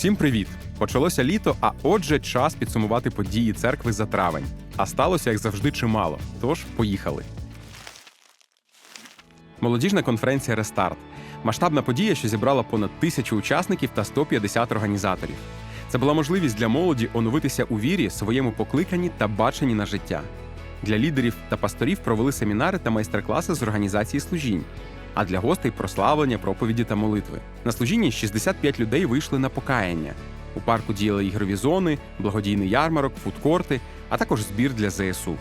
Всім привіт! Почалося літо, а отже, час підсумувати події церкви за травень. А сталося, як завжди, чимало. Тож поїхали. Молодіжна конференція Рестарт масштабна подія, що зібрала понад тисячу учасників та 150 організаторів. Це була можливість для молоді оновитися у вірі, своєму покликанні та баченні на життя. Для лідерів та пасторів провели семінари та майстер-класи з організації служінь. А для гостей прославлення, проповіді та молитви. На служінні 65 людей вийшли на покаяння. У парку діяли ігрові зони, благодійний ярмарок, фудкорти, а також збір для ЗСУ.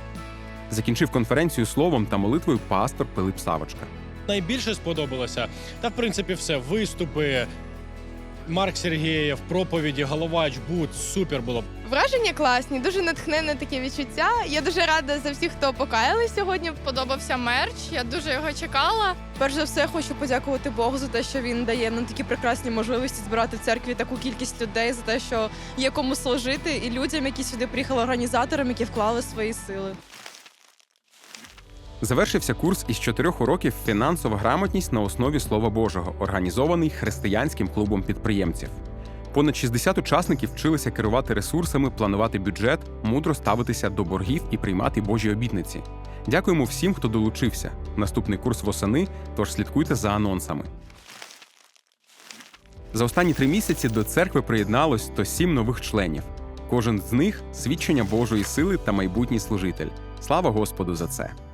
Закінчив конференцію словом та молитвою пастор Пилип Савочка. найбільше сподобалося. Та в принципі все. Виступи. Марк Сергєєв, проповіді, головач, бут, супер було. Враження класні, дуже натхненне таке відчуття. Я дуже рада за всіх, хто покаялись сьогодні. Подобався мерч, я дуже його чекала. Перш за все, хочу подякувати Богу за те, що він дає нам такі прекрасні можливості збирати в церкві таку кількість людей, за те, що є кому служити, і людям, які сюди приїхали, організаторам, які вклали свої сили. Завершився курс із чотирьох уроків Фінансова грамотність на основі Слова Божого, організований християнським клубом підприємців. Понад 60 учасників вчилися керувати ресурсами, планувати бюджет, мудро ставитися до боргів і приймати Божі обітниці. Дякуємо всім, хто долучився. Наступний курс восени, тож слідкуйте за анонсами. За останні три місяці до церкви приєдналось 107 нових членів. Кожен з них свідчення Божої сили та майбутній служитель. Слава Господу за це!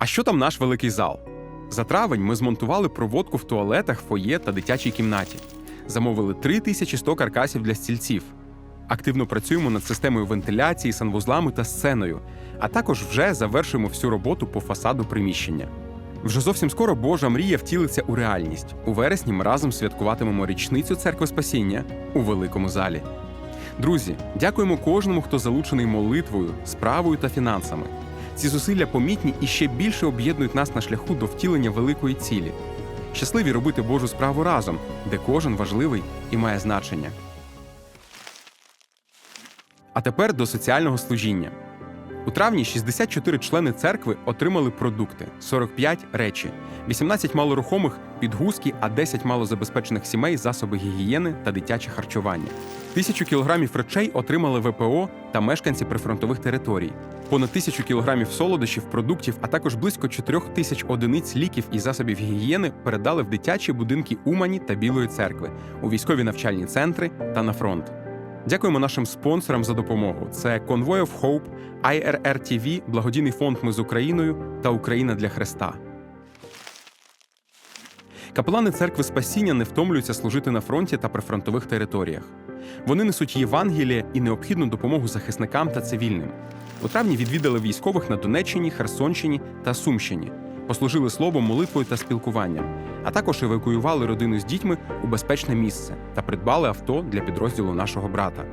А що там наш великий зал? За травень ми змонтували проводку в туалетах, фоє та дитячій кімнаті. Замовили 3100 каркасів для стільців. Активно працюємо над системою вентиляції, санвузлами та сценою, а також вже завершуємо всю роботу по фасаду приміщення. Вже зовсім скоро Божа мрія втілиться у реальність. У вересні ми разом святкуватимемо річницю церкви Спасіння у великому залі. Друзі, дякуємо кожному, хто залучений молитвою, справою та фінансами. Ці зусилля помітні і ще більше об'єднують нас на шляху до втілення великої цілі. Щасливі робити Божу справу разом, де кожен важливий і має значення. А тепер до соціального служіння. У травні 64 члени церкви отримали продукти, 45 речі, 18 малорухомих підгузки, а 10 малозабезпечених сімей засоби гігієни та дитяче харчування. Тисячу кілограмів речей отримали ВПО та мешканці прифронтових територій. Понад тисячу кілограмів солодощів, продуктів, а також близько 4 тисяч одиниць ліків і засобів гігієни передали в дитячі будинки Умані та Білої церкви, у військові навчальні центри та на фронт. Дякуємо нашим спонсорам за допомогу. Це Convoy of Hope, IRR TV, благодійний фонд Ми з Україною та Україна для Христа. Капелани церкви Спасіння не втомлюються служити на фронті та прифронтових територіях. Вони несуть Євангеліє і необхідну допомогу захисникам та цивільним. У травні відвідали військових на Донеччині, Херсонщині та Сумщині, послужили словом, молитвою та спілкуванням, а також евакуювали родину з дітьми у безпечне місце та придбали авто для підрозділу нашого брата.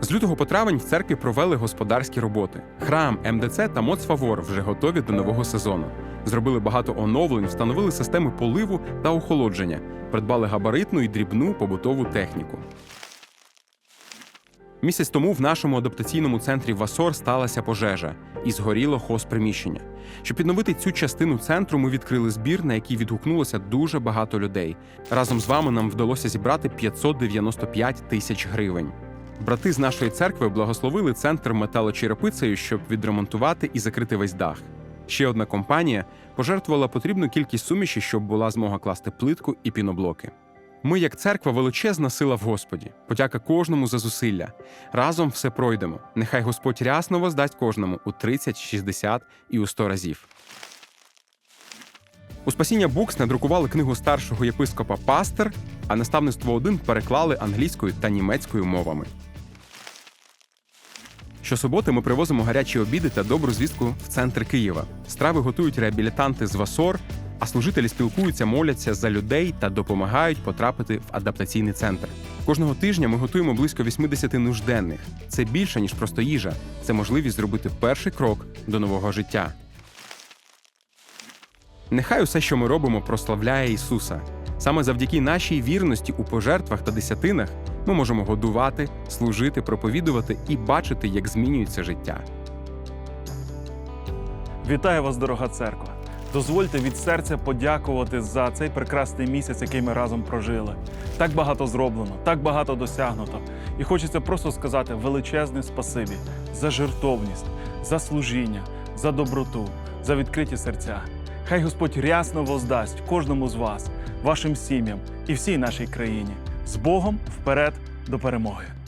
З лютого по травень в церкві провели господарські роботи. Храм, МДЦ та Моцфавор вже готові до нового сезону. Зробили багато оновлень, встановили системи поливу та охолодження, придбали габаритну і дрібну побутову техніку. Місяць тому в нашому адаптаційному центрі Васор сталася пожежа і згоріло хозприміщення. Щоб підновити цю частину центру, ми відкрили збір, на який відгукнулося дуже багато людей. Разом з вами нам вдалося зібрати 595 тисяч гривень. Брати з нашої церкви благословили центр металочерепицею, щоб відремонтувати і закрити весь дах. Ще одна компанія пожертвувала потрібну кількість суміші, щоб була змога класти плитку і піноблоки. Ми, як церква, величезна сила в Господі. Подяка кожному за зусилля. Разом все пройдемо. Нехай Господь рясно воздасть кожному у 30, 60 і у 100 разів. У спасіння Букс надрукували книгу старшого єпископа Пастер, а наставництво 1 переклали англійською та німецькою мовами. Щосуботи ми привозимо гарячі обіди та добру звістку в центр Києва. Страви готують реабілітанти з Васор, а служителі спілкуються, моляться за людей та допомагають потрапити в адаптаційний центр. Кожного тижня ми готуємо близько 80 нужденних. Це більше ніж просто їжа. Це можливість зробити перший крок до нового життя. Нехай усе, що ми робимо, прославляє Ісуса. Саме завдяки нашій вірності у пожертвах та десятинах ми можемо годувати, служити, проповідувати і бачити, як змінюється життя. Вітаю вас, дорога церква! Дозвольте від серця подякувати за цей прекрасний місяць, який ми разом прожили. Так багато зроблено, так багато досягнуто. І хочеться просто сказати величезне спасибі за жертовність, за служіння, за доброту, за відкриті серця. Хай Господь рясно воздасть кожному з вас, вашим сім'ям і всій нашій країні. З Богом вперед до перемоги!